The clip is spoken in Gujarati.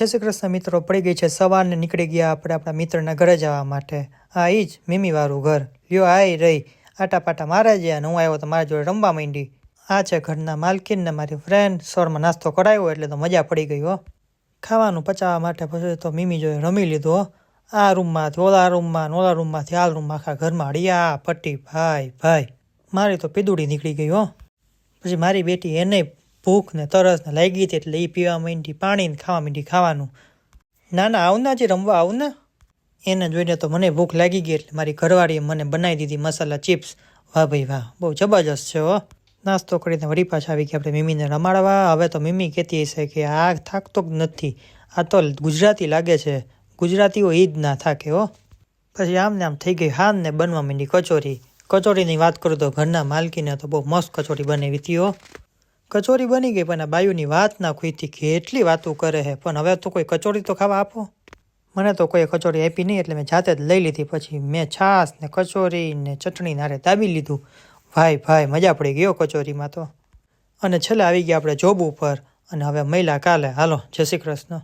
જય શ્રી કૃષ્ણ મિત્રો, પડી ગઈ છે સવારને નીકળી ગયા આપણે આપણા મિત્રના ઘરે જવા માટે. આ એ જ, મીમીવાળું ઘર. લ્યો આય રહી. આટા પાટા મારે છે અને હું આવ્યો તો મારા જોડે રમવા માંડી. આ છે ઘરના માલકીન ને મારી ફ્રેન્ડ સ્વરમાં નાસ્તો કરાવ્યો એટલે તો મજા પડી ગઈ હો. ખાવાનું પચાવવા માટે પછી તો મીમી જોડે રમી લીધો આ રૂમમાંથી, ઓલા રૂમમાં ઓલા રૂમમાંથી, આ રૂમમાં આખા ઘરમાં અડિયા પટ્ટી, ભાઈ ભાઈ. મારી તો પીદુડી નીકળી ગઈ હો. પછી મારી બેટી એને ભૂખ ને તરસ ને લાગી હતી એટલે એ પીવા માંડી પાણી ને ખાવા માંડી ખાવાનું. ના ના, આવું જે રમવા, આવું ને. એને જોઈને તો મને ભૂખ લાગી ગઈ એટલે મારી ઘરવાળીએ મને બનાવી દીધી મસાલા ચિપ્સ. વાહ ભાઈ વાહ, બહુ જબરજસ્ત છે હો. નાસ્તો કરીને વળી પાછા આવી ગયા આપણે મીમીને રમાડવા. હવે તો મીમી કહેતી હશે કે આ થાકતો જ નથી. આ તો ગુજરાતી લાગે છે. ગુજરાતીઓ એ જ ના થાકે હો. પછી આમ ને આમ થઈ ગઈ હાન ને બનવા માંડી કચોરી. કચોરીની વાત કરું તો ઘરના માલકીને તો બહુ મસ્ત કચોરી બનાવી હતી હો. કચોરી બની ગઈ, પણ આ બાયુની વાત ના ખુઈથી કેટલી વાતો કરે છે પણ હવે તો કોઈ કચોરી તો ખાવા આપો. મને તો કોઈ કચોરી આપી નહીં, એટલે મેં જાતે જ લઈ લીધી. પછી મેં છાશ ને કચોરી ને ચટણી નારે દાબી લીધું. ભાઈ ભાઈ, મજા પડી ગયો કચોરીમાં તો. અને છેલ્લે આવી ગયા આપણે જોબ ઉપર. અને હવે મહિલા કાલે. હાલો, જય શ્રી કૃષ્ણ.